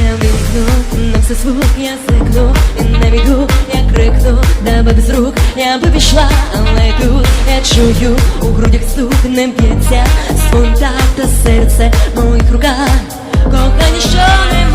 Я вікну, на все звук я зникну І на війду, я крикну, дабы без рук Я би пішла, але тут я чую У грудях стук не б'ється Спонтак та серце в моїх руках кохані, що не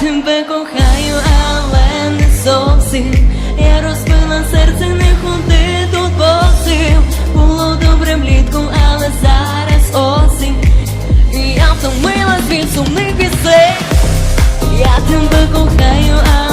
тебе кохаю, але не зовсім. Я розбила серце, не ходи тут босим Було добре влітку, але зараз осінь. Я втомилась від сумних пісень. Я тебе кохаю, але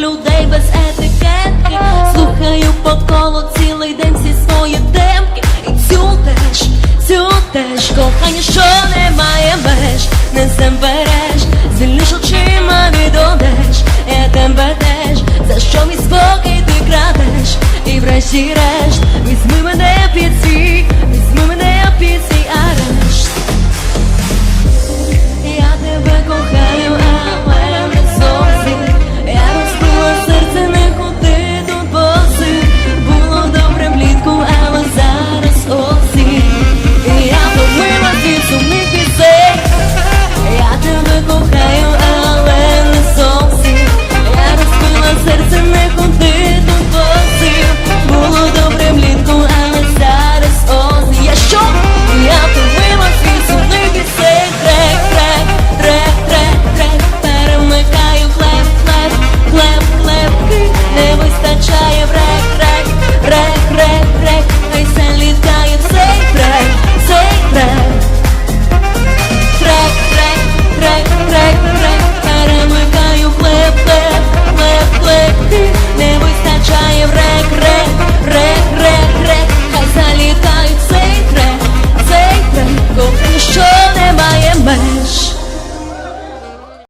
людей без етикетки. Слухаю по колу цілий день всі свої демки. І цю теж, цю теж Кохання, що не має меж. Не забереш, звільниш очима відодеш Я тебе теж, за що мій спокій ти крадеш? І врешті-решт, візьми мене під свій